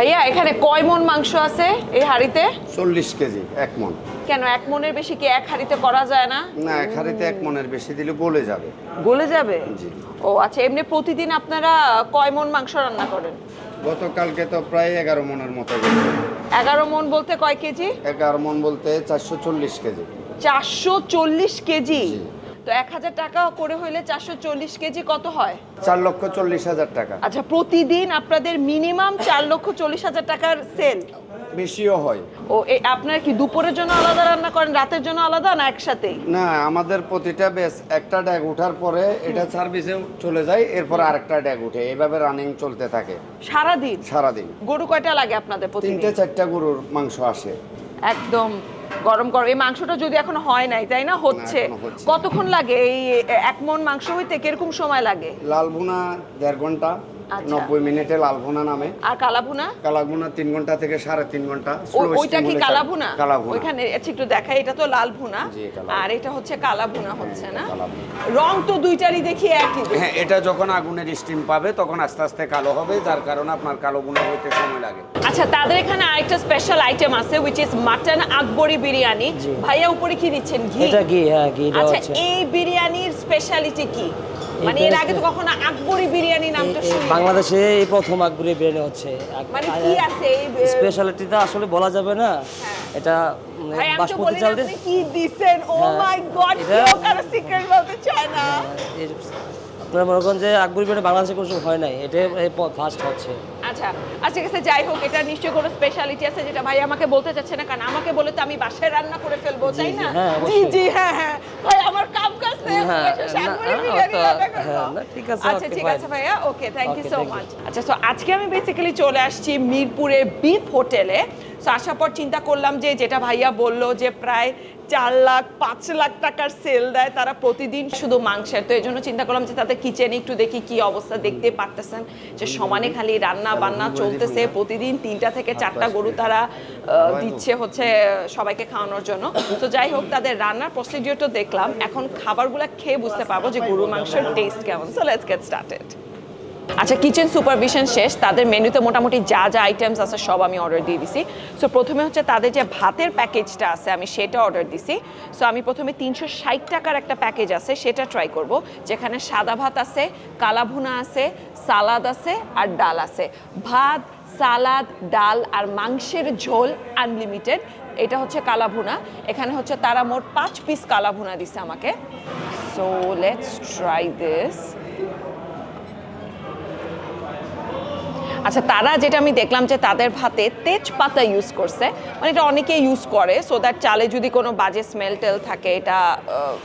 ভাইয়া এখানে কয় মন মাংস আছে এই হাড়িতে? চল্লিশ কেজি এক মন। কেন এক মনের বেশি কি এক হাড়িতে করা যায় না? না এক হাঁড়িতে এক মনের বেশি দিলে গলে যাবে। গলে যাবে? ও আচ্ছা এমনি প্রতিদিন আপনারা কয় মন মাংস রান্না করেন? গতকালকে তো প্রায় এগারো মনের মতো এগারো মন বলতে কয় কেজি? এগারো মন বলতে চারশো চল্লিশ কেজি। চারশো চল্লিশ কেজি। তো এক হাজার টাকা করে হইলে চারশো চল্লিশ কেজি কত হয়? চার লক্ষ চল্লিশ হাজার টাকা। আচ্ছা প্রতিদিন আপনাদের মিনিমাম চার লক্ষ চল্লিশ হাজার টাকার সেল? বেশিও হয়। ও আপনারা কি দুপুরের জন্য আলাদা রান্না করেন রাতের জন্য আলাদা না একসাথেই? না আমাদের প্রতিটা বেশ একটা ড্যাগ ওঠার পরে এটা সার্ভিসে চলে যায় এরপর আরেকটা ড্যাগ উঠে। এইভাবে রানিং চলতে থাকে। সারাদিন? সারাদিন। গরু কয়টা লাগে আপনাদের প্রতিদিন? তিনটে চারটা গরুর মাংস আসে। একদম। গরম গরম এই মাংসটা যদি এখন হয় নাই তাই না? হচ্ছে। কতক্ষণ লাগে এই এক মন মাংস হইতে? কীরকম সময় লাগে? লাল ভুনা দেড় ঘণ্টা। নব্বই মিনিটে লাল ভুনা নামে। আর কালাভুনা? কালা ভুনা তিন ঘণ্টা থেকে সাড়ে তিন ঘণ্টা। ওইটা কি হলে কালা চার- ভুনা কালা ভুনা ওইখানে আচ্ছা একটু দেখাই এটা তো লাল ভুনা জি, এটা লাল। আর এটা হচ্ছে কালা ভুনা হচ্ছে না? রং তো দুইটারই দেখি একই। হ্যাঁ এটা যখন আগুনের স্টিম পাবে তখন আস্তে আস্তে কালো হবে যার কারণে আপনার কালো ভুনা হইতে সময় লাগে। আচ্ছা তাদের এখানে আরেকটা স্পেশাল আইটেম আছে which is mutton Akbari biryani. ভাইয়া উপরে কি দিচ্ছেন? ঘি? এটা ঘি হ্যাঁ ঘি আচ্ছা এই বিরিয়ানির স্পেশালিটি কি? মানে এর আগে তো কখনো আকবরি বিরিয়ানি নামটা শুনি বাংলাদেশে এই প্রথম আকবরি বিরিয়ানি হচ্ছে। মানে কি আছে এই স্পেশালিটিটা আসলে বলা যাবে না। এটা বাসমতি চাল দিয়ে কি দিছেন? ও মাই গড কেউ কারও সিক্রেট বলতে চায় না। আপনারা মনে করেন যে আকবরি বিরিয়ানি বাংলাদেশে কোনো হয় নাই এটা ফার্স্ট হচ্ছে। আচ্ছা আচ্ছা ঠিক আছে যাই হোক এটা নিশ্চয়ই কোনো স্পেশালিটি আছে যেটা ভাই আমাকে বলতে চাচ্ছে না কারণ আমাকে বলে তো আমি বাসায় রান্না করে ফেলব তাই না? হ্যাঁ, জি জি হ্যাঁ হ্যাঁ। ভাই আমার কাম কাজ নেই হ্যাঁ। হ্যাঁ, ঠিক আছে, আচ্ছা ঠিক আছে ভাইয়া okay thank you so much আচ্ছা আজকে আমি বেসিক্যালি চলে আসছি মিরপুরে বিফ হোটেলে তো আসার পর চিন্তা করলাম যে যেটা ভাইয়া বলল যে প্রায় চার লাখ, পাঁচ লাখ টাকার সেল দেয় তারা প্রতিদিন শুধু মাংসের। তো এই জন্য চিন্তা করলাম যে তাদের কিচেনে একটু দেখি কি অবস্থা দেখতে পারতেছেন। যে সমানে খালি রান্না বান্না চলতেছে। প্রতিদিন তিনটা থেকে চারটা গরু তারা দিচ্ছে হচ্ছে সবাইকে খাওয়ানোর জন্য। তো যাই হোক, তাদের রান্নার প্রসিডিওরটা দেখলাম। এখন খাবারগুলো খেয়ে বুঝতে পারব যে গরু মাংসের টেস্ট কেমন। সো লেটস গেট স্টার্টেড আচ্ছা কিচেন সুপারভিশন শেষ, তাদের মেনুতে মোটামুটি যা যা আইটেমস আছে সব আমি অর্ডার দিয়ে দিছি। সো প্রথমে হচ্ছে তাদের যে ভাতের প্যাকেজটা আছে, আমি সেটা অর্ডার দিছি। সো আমি প্রথমে তিনশো ষাট টাকার একটা প্যাকেজ আছে, সেটা ট্রাই করব, যেখানে সাদা ভাত আছে, কালা ভুনা আছে, সালাদ আছে আর ডাল আছে। ভাত, সালাদ, ডাল আর মাংসের ঝোল আনলিমিটেড এটা হচ্ছে কালা ভুনা। এখানে হচ্ছে তারা মোট পাঁচ পিস কালা ভুনা দিছে আমাকে। সো লেটস ট্রাই দিস আচ্ছা তারা যেটা আমি দেখলাম যে তাদের ভাতে তেজপাতা ইউজ করছে মানে এটা অনেকে ইউজ করে সো দ্যাট চালে যদি কোনো বাজে স্মেল টেল থাকে, এটা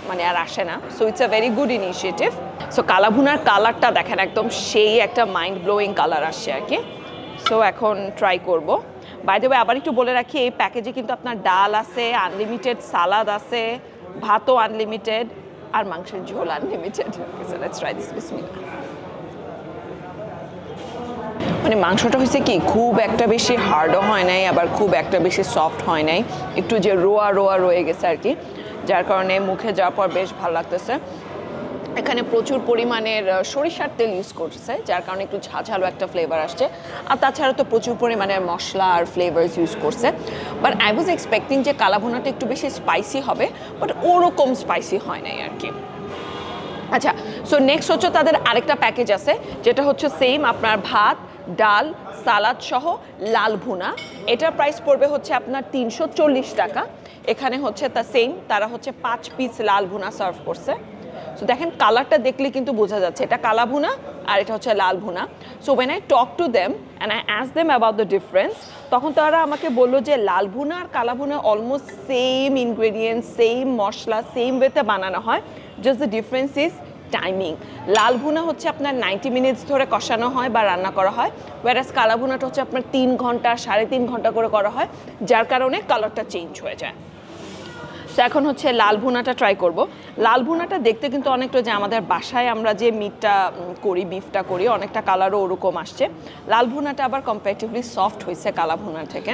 মানে আর আসে না। So it's a very good initiative so কালাভুনার কালারটা দেখেন, একদম সেই একটা মাইন্ড ব্লোয়িং কালার আসছে আর কি। সো এখন ট্রাই করব। বাই দ্য আবার একটু বলে রাখি, এই প্যাকেজে কিন্তু আপনার ডাল আছে আনলিমিটেড সালাদ আছে, ভাতও আনলিমিটেড আর মাংসের ঝোল আনলিমিটেড ট্রাই দিস বিসমিল্লাহ মানে মাংসটা হয়েছে কি, খুব একটা বেশি হার্ডও হয় নাই, আবার খুব একটা বেশি সফট হয় নাই। একটু যে রোয়া রোয়া রয়ে গেছে আর কি, যার কারণে মুখে যাওয়ার পর বেশ ভালো লাগতেছে। এখানে প্রচুর পরিমাণের সরিষার তেল ইউজ করছে, যার কারণে একটু ঝাঝালো একটা ফ্লেভার আসছে। আর তাছাড়া তো প্রচুর পরিমাণের মশলা আর ফ্লেভার্স ইউজ করছে। বাট আই ওয়াজ এক্সপেক্টিং যে কালাভুনাটা একটু বেশি স্পাইসি হবে বাট ওরকম স্পাইসি হয় নাই আর কি। আচ্ছা সো নেক্সট হচ্ছে তাদের আরেকটা প্যাকেজ আছে, যেটা হচ্ছে সেম আপনার ভাত ডাল, সালাদ সহ লাল ভুনা। এটার প্রাইস পড়বে হচ্ছে আপনার তিনশো চল্লিশ টাকা। এখানে হচ্ছে তা সেম তারা হচ্ছে পাঁচ পিস লাল ভুনা সার্ভ করছে। সো দেখেন কালারটা দেখলে কিন্তু বোঝা যাচ্ছে, এটা কালা ভুনা আর এটা হচ্ছে লাল ভুনা। So when I talk to them and I ask them about the difference তখন তারা আমাকে বলল যে লাল ভুনা আর কালা ভুনা অলমোস্ট সেম ইনগ্রেডিয়েন্ট সেম মশলা সেম ওয়েতে বানানো হয়। Just the difference is timing লাল ভুনা হচ্ছে আপনার নাইনটি মিনিটস ধরে কষানো হয় বা রান্না করা হয় ওয়ারাস কালা ভুনাটা হচ্ছে আপনার তিন ঘণ্টা, সাড়ে তিন ঘণ্টা করে করা হয়, যার কারণে কালারটা চেঞ্জ হয়ে যায়। তো এখন হচ্ছে লাল ভুনাটা ট্রাই করব। লাল ভুনাটা দেখতে কিন্তু অনেকটা যে আমাদের বাসায় আমরা যে মিটটা করি বিফটা করি, অনেকটা কালারও ওরকম আসছে। লাল ভুনাটা আবার কম্পারেটিভলি সফট হয়েছে কালা ভুনা থেকে।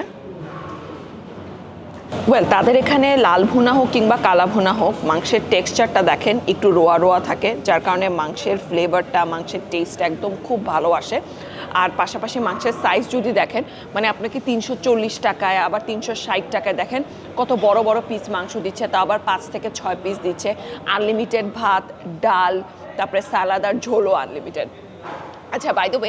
ওয়েল তাদের এখানে লাল ভুনা হোক কিংবা কালা ভুনা হোক, মাংসের টেক্সচারটা দেখেন, একটু রোয়া রোয়া থাকে, যার কারণে মাংসের ফ্লেভারটা মাংসের টেস্ট একদম খুব ভালো আসে। আর পাশাপাশি মাংসের সাইজ যদি দেখেন মানে আপনাকে তিনশো চল্লিশ টাকায়, আবার তিনশো ষাট টাকায় দেখেন, কত বড় বড় পিস মাংস দিচ্ছে, তা আবার পাঁচ থেকে ছয় পিস দিচ্ছে। আনলিমিটেড ভাত, ডাল, তারপরে সালাদ আর ঝোলও আনলিমিটেড আচ্ছা বাই দ্য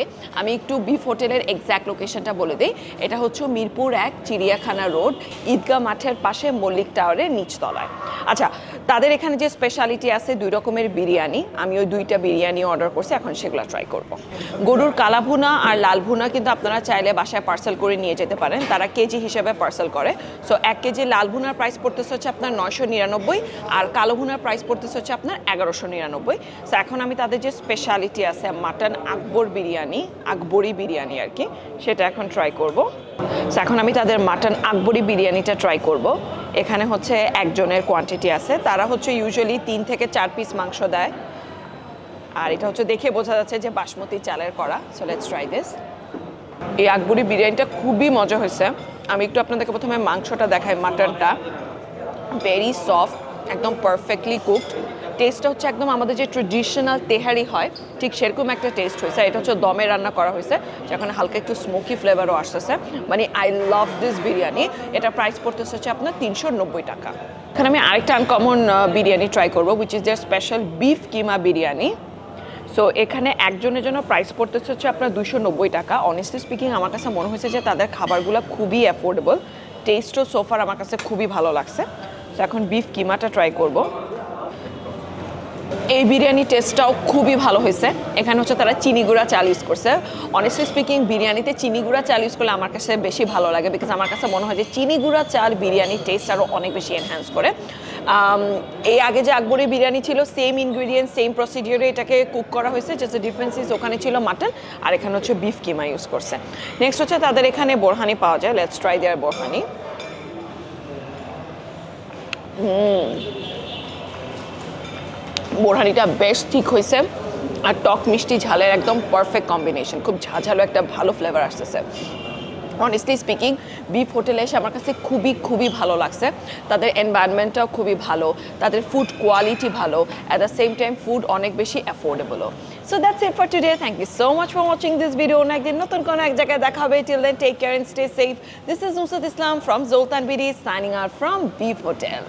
আমি একটু বিফ হোটেলের এক্স্যাক্ট লোকেশনটা বলে দিই। এটা হচ্ছে মিরপুর এক চিড়িয়াখানা রোড ঈদগাহ মাঠের পাশে মল্লিক টাওয়ারের নিচতলায়। আচ্ছা তাদের এখানে যে স্পেশালিটি আছে দুই রকমের বিরিয়ানি। আমি ওই দুইটা বিরিয়ানি অর্ডার করছি, এখন সেগুলো ট্রাই করব। গরুর কালাভুনা আর লাল ভুনা কিন্তু আপনারা চাইলে বাসায় পার্সেল করে নিয়ে যেতে পারেন। তারা কেজি হিসেবে পার্সেল করে। সো এক কেজি লাল ভুনার প্রাইস পড়তেছে হচ্ছে আপনার নয়শো নিরানব্বই, আর কালো ভুনার প্রাইস পড়তেছে হচ্ছে আপনার এগারোশো নিরানব্বই। সো এখন আমি তাদের যে স্পেশালিটি আছে মাটন আকবর বিরিয়ানি, আকবরি বিরিয়ানি আর কি, সেটা এখন ট্রাই করব। সো এখন আমি তাদের মাটন আকবরি বিরিয়ানিটা ট্রাই করব। এখানে হচ্ছে একজনের কোয়ান্টিটি আছে। তারা হচ্ছে ইউজুয়ালি তিন থেকে চার পিস মাংস দেয়। আর এটা হচ্ছে দেখে বোঝা যাচ্ছে যে বাসমতি চালের করা সো লেটস ট্রাই দিস এই আকবরি বিরিয়ানিটা খুবই মজা হয়েছে। আমি একটু আপনাদেরকে প্রথমে মাংসটা দেখাই মাটনটা ভেরি সফট একদম পারফেক্টলি কুকড টেস্টটা হচ্ছে একদম আমাদের যে ট্রেডিশনাল তেহারি হয়, ঠিক সেরকম একটা টেস্ট হয়েছে। এটা হচ্ছে দমে রান্না করা হয়েছে যেখানে হালকা একটু স্মোকি ফ্লেভারও আসতেছে। মানে আই লাভ দিস বিরিয়ানি। এটা প্রাইস পড়তেছে হচ্ছে আপনার তিনশো নব্বই টাকা। এখানে আমি আরেকটা আনকমন বিরিয়ানি ট্রাই করব which is their special beef keema biryani. So এখানে একজনের জন্য প্রাইস পড়তেছে হচ্ছে আপনার দুশো নব্বই টাকা। অনেস্টলি স্পিকিং আমার কাছে মনে হয়েছে যে তাদের খাবারগুলো খুবই অ্যাফোর্ডেবল টেস্টও সোফার আমার কাছে খুবই ভালো লাগছে। তো এখন বিফ কিমাটা ট্রাই করব। এই বিরিয়ানি টেস্টটাও খুবই ভালো হয়েছে। এখানে হচ্ছে তারা চিনি গুঁড়া চাল ইউজ করছে। অনেস্টলি স্পিকিং বিরিয়ানিতে চিনি গুঁড়া চাল ইউজ করলে আমার কাছে বেশি ভালো লাগে বিকজ আমার কাছে মনে হয় যে চিনি গুঁড়া চাল বিরিয়ানির টেস্ট আরও অনেক বেশি এনহ্যান্স করে। এই আগে যে আকবরের বিরিয়ানি ছিল সেম ইনগ্রিডিয়েন্ট সেম প্রসিডিওরে এটাকে কুক করা হয়েছে। জাস্ট ডিফারেন্স ইস ওখানে ছিল মাটন আর এখানে হচ্ছে বিফ কিমা ইউজ করছে। নেক্সট হচ্ছে তাদের এখানে বোরহানি পাওয়া যায়। Let's try their borhani. বোরহানিটা বেশ ঠিক হয়েছে। আর টক মিষ্টি ঝালের একদম পারফেক্ট কম্বিনেশন খুব ঝাঝালো একটা ভালো ফ্লেভার আসতেছে। অনেস্টলি স্পিকিং বিফ হোটেলে এসে আমার কাছে খুবই খুবই ভালো লাগছে। তাদের এনভায়রনমেন্টটাও খুবই ভালো। তাদের ফুড কোয়ালিটি ভালো। At the same time food অনেক বেশি অ্যাফোর্ডেবলও so that's it for today thank you so much for watching this video অন্য একদিন নতুন কোনো এক জায়গায় দেখা হবে। Till then take care and stay safe this is Nusrat Islam from জোলতান BD signing আর ফ্রম বিফ হোটেল